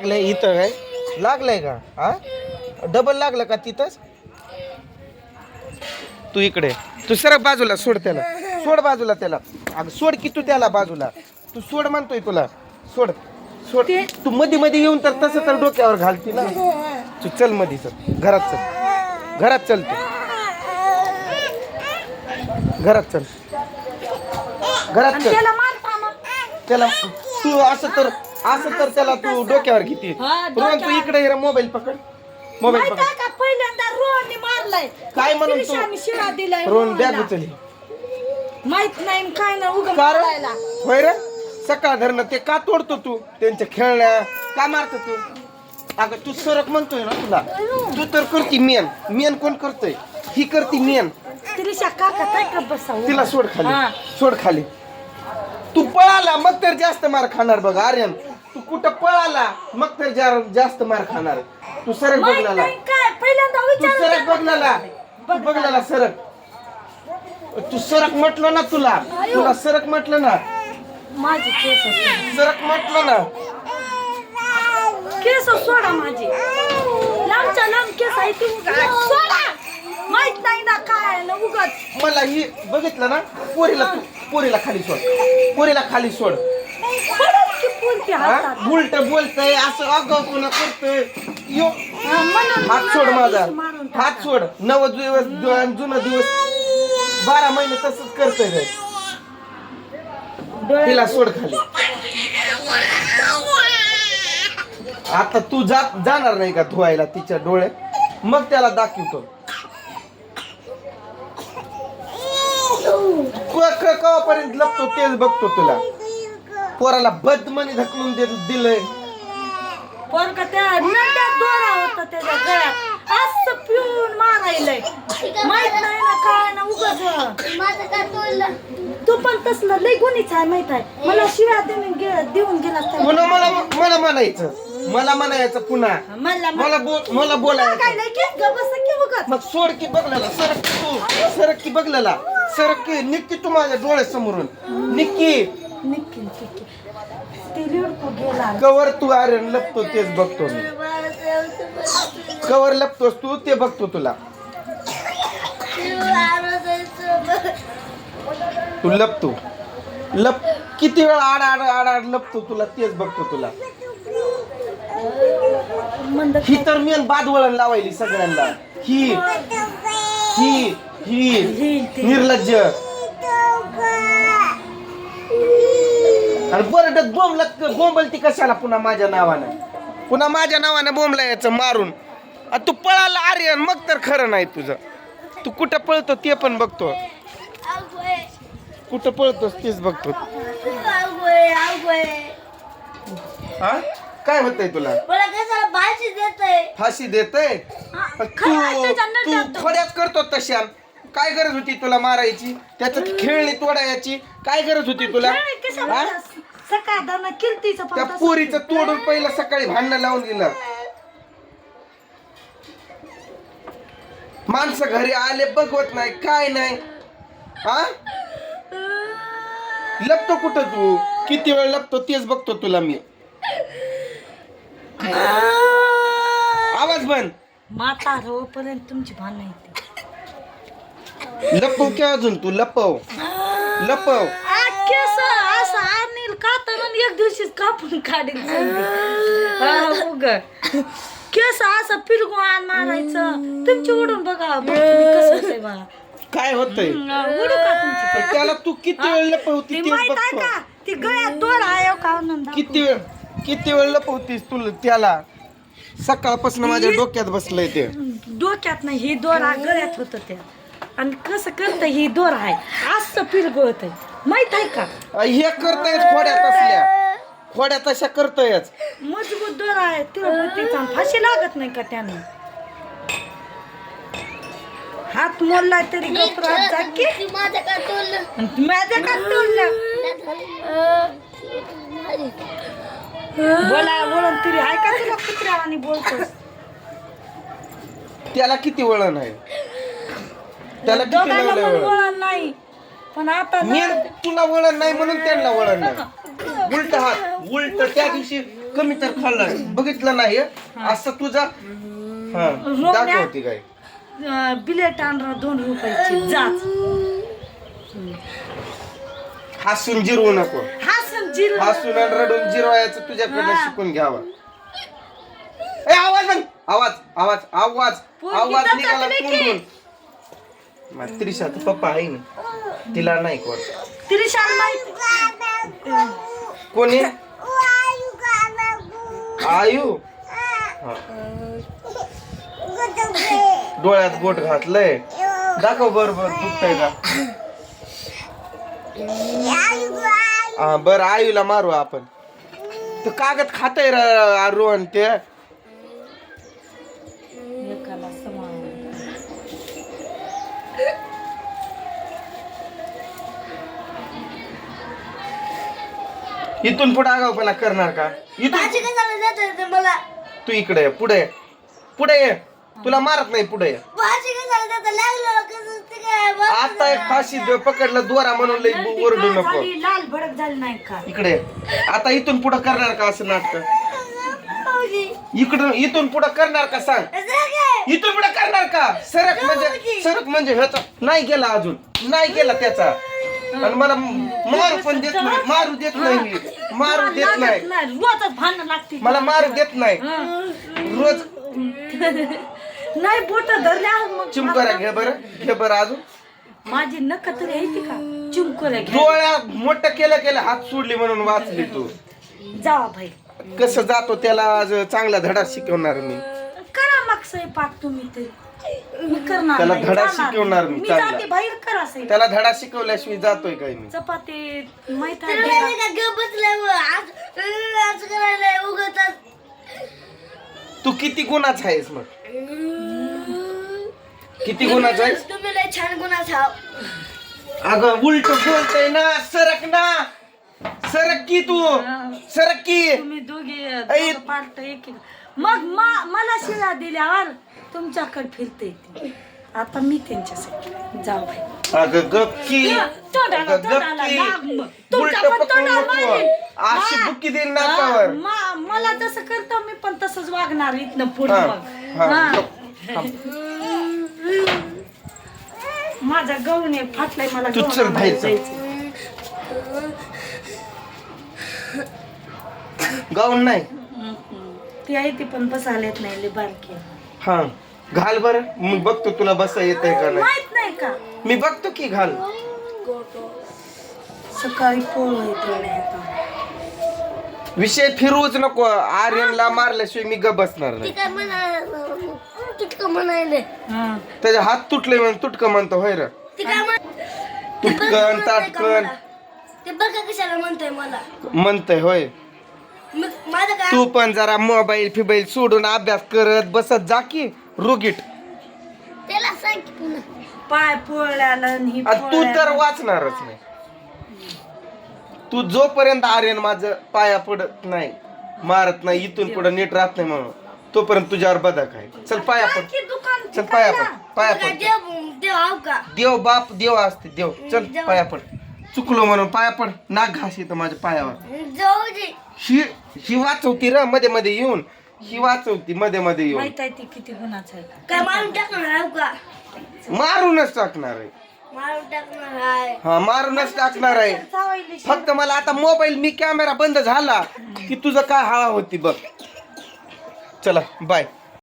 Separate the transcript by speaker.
Speaker 1: लागलंय इथं काय? लागलंय का? हा? डबल लागलं का तिथंच? तू इकडे. तू सरक बाजूला सोड त्याला. सोड बाजूला त्याला. अगं सोड की तू त्याला बाजूला. तू सोड म्हणतोय तुला. सोड. सोड. तू मध्ये मध्ये येऊन तर तसं तर डोक्यावर घालती ना. तू चलमध्ये चल. घरात चल. घरात चल तू. घरात चल. घरात चल.
Speaker 2: त्याला
Speaker 1: तू असं तर असं तर त्याला तू डोक्यावर घेते.
Speaker 2: हा,
Speaker 1: रोहन तू इकडे ये मोबाईल पकड. मोबाईल पकड.
Speaker 2: का? पहिल्यांदा रोहनने मारलाय.
Speaker 1: काय म्हणून तू?
Speaker 2: त्रिशाने शिळा दिलाय
Speaker 1: रोहन बॅग
Speaker 2: रोहनला.
Speaker 1: उचलली
Speaker 2: माहीत नाही न काय ना उगा
Speaker 1: कारण
Speaker 2: मारायला
Speaker 1: होय रे सकाळ धरणं ते का तोडतो तू? त्यांच्या खेळण्या का मारतो तू? अगं तू सरक म्हणतोय ना तुला. तू तर करती मेन. मेन कोण करतोय? ही करती मेन.
Speaker 2: त्रिशा काका काय का बसा
Speaker 1: तिला सोड खाली.
Speaker 2: हा.
Speaker 1: सोड खाली. तू पळाला मग तर जास्त मार खाणार बघ आर्यन. तू कुठं पळाला? मग तर जा- जास्त मार खाणार. तू सरक
Speaker 2: माहीत
Speaker 1: बघणाला
Speaker 2: नाही काय पहिल्यांदा
Speaker 1: तू
Speaker 2: विचार
Speaker 1: सरक बघणाला तू बघणाला सरक. तू सरक म्हटलं ना तुला. तुला सरक म्हटलं ना.
Speaker 2: माझी केस.
Speaker 1: सरक म्हटलं ना.
Speaker 2: केस सोडा माझी. लांबच्या लांब केस आहे ती उगा सोडा. माहीत नाही ना काय आहे ना उगाच.
Speaker 1: मला ही बघितलं ना पोरीला तू पोरीला खाली सोड. पोरीला खाली सोड.
Speaker 2: हातात.
Speaker 1: उलट बोलतय असं अगाव पुन्हा करतोय. यो
Speaker 2: म्हणून
Speaker 1: हात सोड
Speaker 2: मला
Speaker 1: माझा.
Speaker 2: दिवशी मारून टाका.
Speaker 1: हात सोड. नव दिवस जुना दिवस. बारा महिने तसंच करतोय
Speaker 2: डोळ्यात
Speaker 1: तिला सोड खाली. आता तू जात जाणार नाही का धुवायला तिच्या डोळे? मग त्याला दाखवतो. क- लपतो तेच बघतो तुला. पोराला बदमनी ढकलून दे दिलंय.
Speaker 2: पण का त्या नंतर दोरा होता त्याच्या गळ्यात असं पिऊन मारायलंय. माहीत नाही ना काय ना उगाच. तू पण तसलं लय गुन्हेच आहे माहीत आहे. मला शिव्या देऊन गे- देऊन गेला त्या-
Speaker 1: पुन्हा मला मला म्हणायचं. मला म्हणायचं पुन्हा.
Speaker 2: मला
Speaker 1: मला बोल मला बोलायचं.
Speaker 2: काय नाही की ग बस की उगाच?
Speaker 1: मग सोड की बघलेला सरक की तू सरक की बघलेला सरक की निक्की तू माझ्या डोळ्यासमोरून. निक्की.
Speaker 2: निक्की निक्की. ते लिडको गेला
Speaker 1: कवर तू आर्यन लपतो तेच बघतो मी. कवर लपतोस तू ते बघतो तुला. तू लपतो. लप किती वेळ आड आड आड आड लपतो तुला तेच बघतो तुला. ही तर मेन बाद वळण लावायली सगळ्यांना. ही ही ही. निर्लज्ज. आणि बरडत बोंबल बोंबल ती कशाला पुन्हा माझ्या नावानं? पुन्हा माझ्या नावानं बोंबला याचं मारून. आणि तू पळाला आर्यन मग तर खरं नाही तुझं. तू कुठं पळतो ते पण बघतो. कुठं पळतोस तेच बघतो. हा? काय होतंय तुला? फाशी देतय? तू तू खोड्यात करतो तशा काय गरज होती तुला मारायची? त्याच्यात खेळणी तोडायची. काय गरज होती तुला? हा?
Speaker 2: सकाळ दाना किर्तीचं
Speaker 1: त्या
Speaker 2: तसं-
Speaker 1: पोरीचं तोडून पहिलं सकाळी भांडणं लावून दिलं. माणसं घरी आले बघवत नाही काय नाही. हा? लपतो कुठं तू? किती वेळ लपतो तेच बघतो तुला मी. आवाज बंद.
Speaker 2: माता पर्यंत तुमची भांडणं येते.
Speaker 1: लपव की अजून तू? लपव. लपव.
Speaker 2: केस असं आणील कातर आणि एक दिवशीच कापून काढील. हा, उग. केस असं पिरगू आण मारायचं. तुमची उडून बघा. बघ तुम्ही कसं होतंय बघा
Speaker 1: काय होतंय?
Speaker 2: हं, उडू का तुमची
Speaker 1: पण त्याला तू किती वेळ लपवती
Speaker 2: ती
Speaker 1: तेच
Speaker 2: माहीत आहे
Speaker 1: बघतो
Speaker 2: का? ती गळ्यात दोर आहे का? आनंद
Speaker 1: किती वेळ किती वेळ लपवतीस तुला त्याला? सकाळपासून माझ्या डोक्यात बसलंय ते.
Speaker 2: डोक्यात नाही ही दोरा गळ्यात होत त्या. आणि कसं करत ही दोर आहे. असं पिरगळत माहीत आहे का?
Speaker 1: हे करतायच खोड्यात असल्या. खोड्या तशा करतोयच.
Speaker 2: मजबूत दोर आहे. तिला फाशी लागत नाही का त्यानं? हात मोडला तरी गपरात जा की. आणि माझ्या का तोडलं? बोला बोलून तरी आहे का तुला कुत्र्या आणि बोलतोस?
Speaker 1: त्याला किती वळण आहे? त्याला किती
Speaker 2: दोघांना
Speaker 1: लागलं
Speaker 2: पण
Speaker 1: वळण
Speaker 2: वळण नाही. पण आता ना-
Speaker 1: मी तुला वळण नाही म्हणून त्यांना वळण नाही. उलट हात उलट त्या दिवशी कमी तर खाल्लाय बघितलं नाही असं तुझा हा. दाखवती काय?
Speaker 2: अं, बिलेट आणणार दोन रुपयाची जाच
Speaker 1: हसून जिरवू नको.
Speaker 2: हसन
Speaker 1: आणि रडून जिरवायचं तुझ्याकडनं शिकून घ्यावं. ए आवाज बंद आवाज आवाज आवाज.
Speaker 2: पोरगी
Speaker 1: आवाज
Speaker 2: तर
Speaker 1: निघाला
Speaker 2: टाकली की.
Speaker 1: तोंडून मग त्रिशा तर पप्पा आहे ना? तिला नाही कोण.
Speaker 2: त्रिशाल माहिती.
Speaker 1: कोणी आयु. डोळ्यात बोट घातलंय. दाखव बरोबर दुखतंय का? हा बर आयुला मारू आपण. तो कागद खातय रोहन ते? इथून पुढे आगावपणा करणार का? इथून
Speaker 3: मला
Speaker 1: तू इकडे ये, पुढे ये. पुढे ये. तुला मारत नाही पुढे ये.
Speaker 3: लागलं. कसं ते काय.
Speaker 1: आता एक फाशी देव पकडलं दोरा म्हणून लई
Speaker 2: ती
Speaker 1: ओरडू नको.
Speaker 2: झाली, लाल भडक झाली नाही का?
Speaker 1: इकडे ये. आता इथून पुढे करणार का असं नाटक?
Speaker 3: भाऊजी.
Speaker 1: इकडून इथून पुढे करणार का सांग?
Speaker 3: असं काय?
Speaker 1: इथून पुढे करणार का? सरक म्हणजे सरक म्हणजे ह्याचा नाही गेला अजून. नाही गेला त्याचा. आणि मला मारू पण देत नाही मारू देत नाही मी. मारू देत नाही.
Speaker 2: रोजच भांडण लागते
Speaker 1: मला मारू देत नाही. रोज.
Speaker 2: नाही बोट धरल्या मग.
Speaker 1: चिमकऱ्या घे बरं. घे बरं अजून.
Speaker 2: माझी नख तरी आहे का? चिमकोऱ्या
Speaker 1: डोळ्या मोठं केलं केलं हात सोडली म्हणून वाचली तू.
Speaker 2: जावा भाई
Speaker 1: कसं जातो त्याला आज चांगला धडा शिकवणार मी.
Speaker 2: स्वयंपाक तुम्ही मी करणार
Speaker 1: त्याला
Speaker 2: नाही,
Speaker 1: धडा
Speaker 2: जाणार.
Speaker 1: शिकवणार मी
Speaker 2: मी
Speaker 1: चांगला.
Speaker 2: जाते बाहेर करा स्वयंपाक
Speaker 1: त्याला धडा शिकवल्याशिवाय जातोय काय मी
Speaker 2: चपाती माहीत आहे.
Speaker 1: तू किती गुणाच आहेस मग किती गुणाचा आहेस
Speaker 3: तुम्ही लय छान गुणाच आहात.
Speaker 1: अगं उलट बोलतय ना सरक ना सरक की तू सरक की
Speaker 2: तुम्ही दोघे. पार्ट एक एक. मग मा- मला शिळा दिल्यावर तुमच्याकडे फिरते ती. आता मी त्यांच्यासाठी जाऊ भाई
Speaker 1: अगं गप की
Speaker 2: तोंडाला
Speaker 1: अगं गप
Speaker 2: तोंडाला
Speaker 1: की
Speaker 2: लाग मग.
Speaker 1: उलट
Speaker 2: तुमच्या पण
Speaker 1: पकडू
Speaker 2: तोंडाला
Speaker 1: नको
Speaker 2: मारीन.
Speaker 1: अशी
Speaker 2: हा.
Speaker 1: बुक्की देईन नाकावर
Speaker 2: मा- मला तसं करतो मी पण तसंच वागणार इथनं पुढे
Speaker 1: हा,
Speaker 2: मग
Speaker 1: हा,
Speaker 2: हा. माझा गहून आहे फाटलाय मला
Speaker 1: तू चल
Speaker 2: आणायला
Speaker 1: बाहेर चल.
Speaker 2: जायचंय.
Speaker 1: गाऊन नाही
Speaker 2: ती आहे ती पण बसायला येत नाही लय बारकी आहे.
Speaker 1: हा. घाल बर. मी बघतो तुला बसा येत आहे का नाही.
Speaker 2: माहीत नाही का?
Speaker 1: मी बघतो की घाल.
Speaker 2: सकाळी पोळ येते आता
Speaker 1: विषय फिरवूच नको. आर्यनला मारल्याशिवाय मी ग बसणार नाही.
Speaker 3: काय म्हणायला तुटकं म्हणायले.
Speaker 2: हा.
Speaker 1: त्याचे हात तुटले म्हणून तुटकं म्हणतो होय र.
Speaker 3: ती काय म्हण-
Speaker 1: तुटकन ताटकन
Speaker 3: ते बघा कशाला म्हणतोय मला.
Speaker 1: म्हणतय होय.
Speaker 3: मग माझं काय
Speaker 1: तू पण जरा मोबाईल फिबाईल सोडून अभ्यास करत बसत जा की रुगीट.
Speaker 3: त्याला सांग की पुन्हा.
Speaker 2: पाय पोळल्याला आणि ही
Speaker 1: आणि तू तर. वाचणारच नाही. तू जोपर्यंत आर्यन माझं पाया पडत नाही मारत नाही इथून पुढे नीट राहत नाही म्हणून तोपर्यंत तुझ्यावर बदक आहे चल पाया पड.
Speaker 2: दुकान
Speaker 1: चल पाया पड. पाया पड.
Speaker 3: देव देव आव का?
Speaker 1: देव बाप देव असते देव. चल पाया पड. चुकलो म्हणून पाया पड. नाक घास येतं माझ्या पायावर.
Speaker 3: जाऊ दे.
Speaker 1: ही ही वाचवती र मध्ये मध्ये येऊन. ही वाचवती मध्ये मध्ये येऊन.
Speaker 2: माहीत आहे ती किती गुणाचं आहे.
Speaker 3: काय मारून टाकणार का?
Speaker 1: मारूनच टाकणार आहे.
Speaker 3: मारून टाकणार आहे.
Speaker 1: हा मारूनच टाकणार आहे. फक्त मला आता मोबाईल मी कॅमेरा बंद झाला की तुझं काय हवा होती बघ. चला बाय.